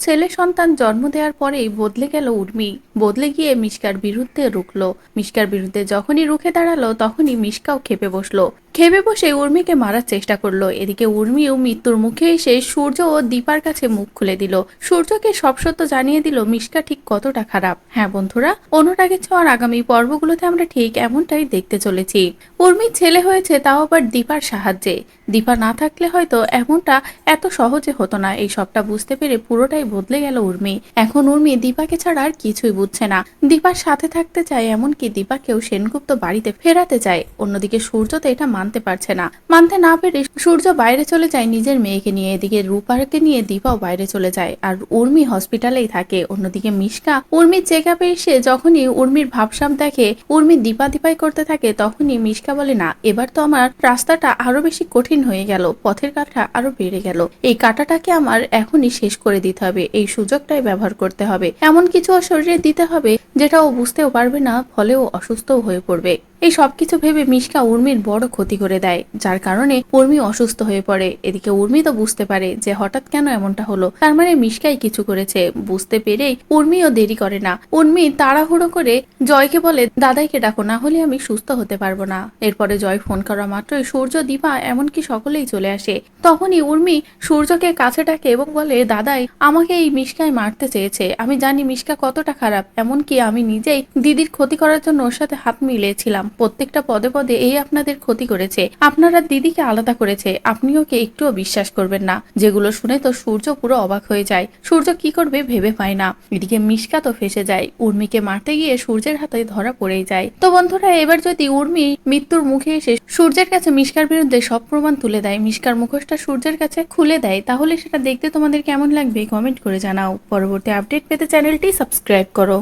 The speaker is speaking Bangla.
ছেলে সন্তান জন্ম দেওয়ার পরেই বদলে গেল উর্মি। বদলে গিয়ে মিশকার বিরুদ্ধে রুখলো। মিশকার বিরুদ্ধে যখনই রুখে দাঁড়াল, তখনই মিশকাও খেপে বসল। খেপে বসে উর্মিকে মারার চেষ্টা করল। এদিকে উর্মিও মৃত্যুর মুখে এসে সূর্য ও দীপার কাছে মুখ খুলে দিল। সূর্যকে সব সত্য জানিয়ে দিল, মিশকা ঠিক কতটা খারাপ? হ্যাঁ বন্ধুরা, অনুরাগের ছোঁয়ার আগামী পর্বগুলোতে আমরা ঠিক এমনটাই দেখতে চলেছি। উর্মির ছেলে হয়েছে, তাও আবার দীপার সাহায্যে। দীপা না থাকলে হয়তো এমনটা এত সহজে হতো না। এই সবটা বুঝতে পেরে পুরোটাই বদলে গেল উর্মি। এখন উর্মি দীপাকে ছাড়া আর কিছুই বুঝছে না। দীপার সাথে থাকতে চায় এমনকি দীপাকেও সেনগুপ্ত বাড়িতে ফেরাতে চায়। অন্যদিকে সূর্য তো এটা মানতে পারছে না। মানতে না পেরে সূর্য বাইরে চলে যায় নিজের মেয়েকে নিয়ে। এদিকে রূপাকে নিয়ে দীপাও বাইরে চলে যায় আর উর্মি হসপিটালেই থাকে। অন্যদিকে মিশকা উর্মির চেক আপে এসে যখনই উর্মির ভাবসাব দেখে, উর্মি দীপা দীপাই করতে থাকে, তখনই মিশকা বলে, না, এবার তো আমার রাস্তাটা আরও বেশি কঠিন হয়ে গেল, পথের কাটা আরও বেড়ে গেল। এই কাটাটাকে আমার এখনই শেষ করে দিতে হবে, এই সুযোগটাই ব্যবহার করতে হবে। এমন কিছু শরীরে দিতে হবে, যেটা ও বুঝতেও পারবে না, ফলে ও অসুস্থও হয়ে পড়বে। এই সবকিছু ভেবে মিশকা উর্মির বড় ক্ষতি করে দেয়, যার কারণে উর্মি অসুস্থ হয়ে পড়ে। এদিকে উর্মি তো বুঝতে পারে যে হঠাৎ কেন এমনটা হলো। তার মানে মিশকাই কিছু করেছে। বুঝতে পেরেই উর্মিও দেরি করে না। উর্মি তাড়াহুড়ো করে জয়কে বলে, দাদাইকে ডাকো, না হলে আমি সুস্থ হতে পারব না। এরপরে জয় ফোন করা মাত্রই সূর্য, দীপা এমনকি সকলেই চলে আসে। তখনই উর্মি সূর্যকে কাছে ডাকে এবং বলে, দাদাই, আমাকে এই মিশকায় মারতে চেয়েছে। আমি জানি মিশকা কতটা খারাপ, এমনকি আমি নিজেই দিদির ক্ষতি করার জন্য ওর সাথে হাত মিলিয়েছিলাম। প্রত্যেকটা পদে পদে এই আপনাদের ক্ষতি করেছে। আপনারা দিদিকে আলাদা করেছে। আপনি ওকে একটুও বিশ্বাস করবেন না। যেগুলো শুনে তো সূর্য পুরো অবাক হয়ে যায়। সূর্য কি করবে ভেবে পায় না। এদিকে মিশকা তো ফেসে যায়। উর্মিকে মারতে গিয়ে সূর্যের হাতে ধরা পড়েই যায়। তো বন্ধুরা, এবার যদি উর্মি মৃত্যুর মুখে এসে সূর্যের কাছে মিশকার বিরুদ্ধে সব প্রমাণ তুলে দেয়, মিশকার মুখোশটা সূর্যের কাছে খুলে দেয়, তাহলে সেটা দেখতে তোমাদের কেমন লাগবে? কমেন্ট করে জানাও। পরবর্তী আপডেট পেতে চ্যানেলটি সাবস্ক্রাইব করো।